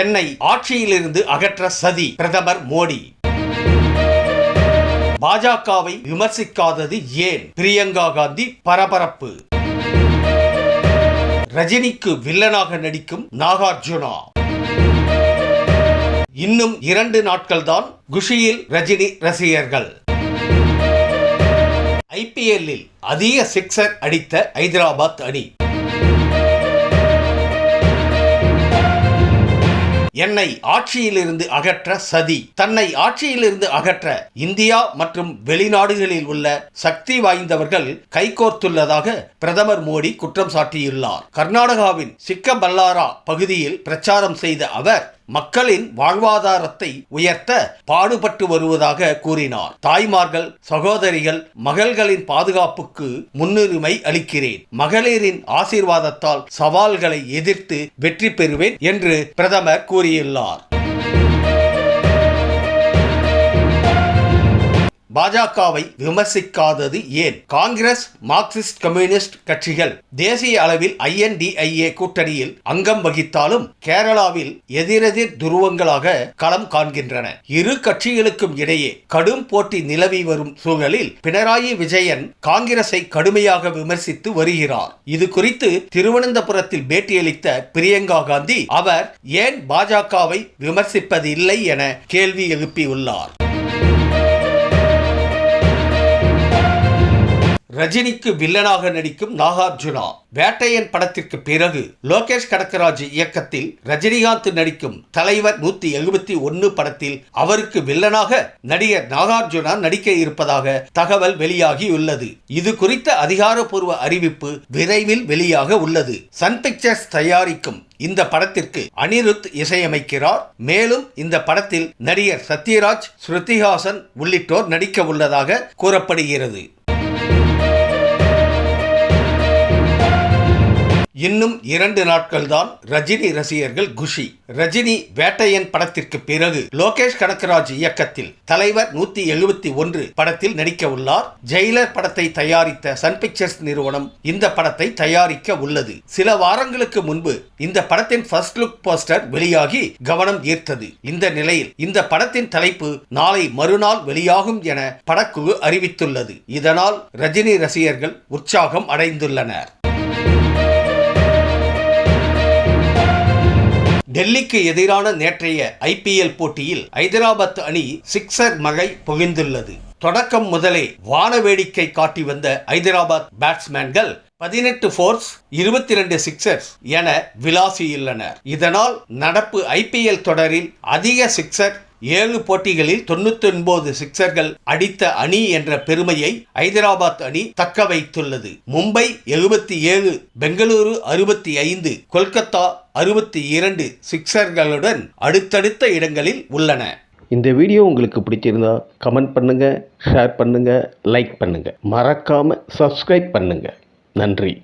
என்னை ஆட்சியிலிருந்து அகற்ற சதி பிரதமர் மோடி. பாஜகவை விமர்சிக்காதது ஏன்? பிரியங்கா காந்தி பரபரப்பு. ரஜினிக்கு வில்லனாக நடிக்கும் நாகார்ஜுனா. இன்னும் இரண்டு நாட்கள் தான் குஷியில் ரஜினி ரசிகர்கள். ஐபிஎல்லில் அதிக சிக்ஸர் அடித்த ஐதராபாத் அணி. என்னை ஆட்சியிலிருந்து அகற்ற சதி தன்னை ஆட்சியிலிருந்து அகற்ற இந்தியா மற்றும் வெளிநாடுகளில் உள்ள சக்தி வாய்ந்தவர்கள் கைகோர்த்துள்ளதாக பிரதமர் மோடி குற்றம் சாட்டியுள்ளார். கர்நாடகாவின் சிக்கபல்லாரா பகுதியில் பிரச்சாரம் செய்த அவர் மக்களின் வாழ்வாதாரத்தை உயர்த்த பாடுபட்டு வருவதாக கூறினார். தாய்மார்கள் சகோதரிகள் மகள்களின் பாதுகாப்புக்கு முன்னுரிமை அளிக்கிறேன். மகளிரின் ஆசீர்வாதத்தால் சவால்களை எதிர்த்து வெற்றி பெறுவேன் என்று பிரதமர் கூறியுள்ளார். பாஜகவை விமர்சிக்காதது ஏன்? காங்கிரஸ் மார்க்சிஸ்ட் கம்யூனிஸ்ட் கட்சிகள் தேசிய அளவில் ஐஎன்டிஐஏ கூட்டணியில் அங்கம் வகித்தாலும் கேரளாவில் எதிரெதிர் துருவங்களாக களம் காண்கின்றன. இரு கட்சிகளுக்கும் இடையே கடும் போட்டி நிலவி வரும் சூழலில் பினராயி விஜயன் காங்கிரஸை கடுமையாக விமர்சித்து வருகிறார். இது குறித்து திருவனந்தபுரத்தில் பேட்டியளித்த பிரியங்கா காந்தி அவர் ஏன் பாஜகவை விமர்சிப்பதில்லை என கேள்வி எழுப்பியுள்ளார். ரஜினிக்கு வில்லனாக நடிக்கும் நாகார்ஜுனா வேட்டையன் படத்திற்கு பிறகு லோகேஷ் கடக்கராஜ் இயக்கத்தில் ரஜினிகாந்த் நடிக்கும் தலைவர் நூத்தி எழுபத்தி ஒன்னு படத்தில் அவருக்கு வில்லனாக நடிகர் நாகார்ஜுனா நடிக்க இருப்பதாக தகவல் வெளியாகியுள்ளது. இது குறித்த அதிகாரப்பூர்வ அறிவிப்பு விரைவில் வெளியாக உள்ளது. சன் பிக்சர்ஸ் தயாரிக்கும் இந்த படத்திற்கு அனிருத் இசையமைக்கிறார். மேலும் இந்த படத்தில் நடிகர் சத்யராஜ் ஸ்ருதிஹாசன் உள்ளிட்டோர் நடிக்க உள்ளதாக கூறப்படுகிறது. இன்னும் இரண்டு நாட்கள் தான் ரஜினி ரசிகர்கள் குஷி. ரஜினி வேட்டையன் படத்திற்கு பிறகு லோகேஷ் கனகராஜ் இயக்கத்தில் தலைவர் நூத்தி எழுபத்தி ஒன்று படத்தில் நடிக்க உள்ளார். ஜெயிலர் படத்தை தயாரித்த சன் பிக்சர்ஸ் நிறுவனம் இந்த படத்தை தயாரிக்க உள்ளது. சில வாரங்களுக்கு முன்பு இந்த படத்தின் ஃபர்ஸ்ட் லுக் போஸ்டர் வெளியாகி கவனம் ஈர்த்தது. இந்த நிலையில் இந்த படத்தின் தலைப்பு நாளை மறுநாள் வெளியாகும் என படக்குழு அறிவித்துள்ளது. இதனால் ரஜினி ரசிகர்கள் உற்சாகம் அடைந்துள்ளனர். டெல்லிக்கு எதிரான நேற்றைய ஐபிஎல் போட்டியில் ஐதராபாத் அணி சிக்ஸர் மகை புகைந்துள்ளது தொடக்கம் முதலே வான வேடிக்கை காட்டி வந்த ஐதராபாத் பேட்ஸ்மேன்கள் பதினெட்டு ஃபோர்ஸ் இருபத்தி ரெண்டு சிக்ஸர்ஸ் என விளாசியுள்ளனர். இதனால் நடப்பு ஐபிஎல் தொடரில் அதிக சிக்ஸர் ஏழு போட்டிகளில் தொண்ணூத்தி ஒன்பது சிக்சர்கள் அடித்த அணி என்ற பெருமையை ஐதராபாத் அணி தக்க வைத்துள்ளது. மும்பை எழுபத்தி ஏழு பெங்களூரு அறுபத்தி ஐந்து கொல்கத்தா அறுபத்தி இரண்டு சிக்சர்களுடன் அடுத்தடுத்த இடங்களில் உள்ளன. இந்த வீடியோ உங்களுக்கு பிடிச்சிருந்தா கமெண்ட் பண்ணுங்கள் ஷேர் பண்ணுங்கள் லைக் பண்ணுங்கள் மறக்காமல் சப்ஸ்கிரைப் பண்ணுங்கள் நன்றி.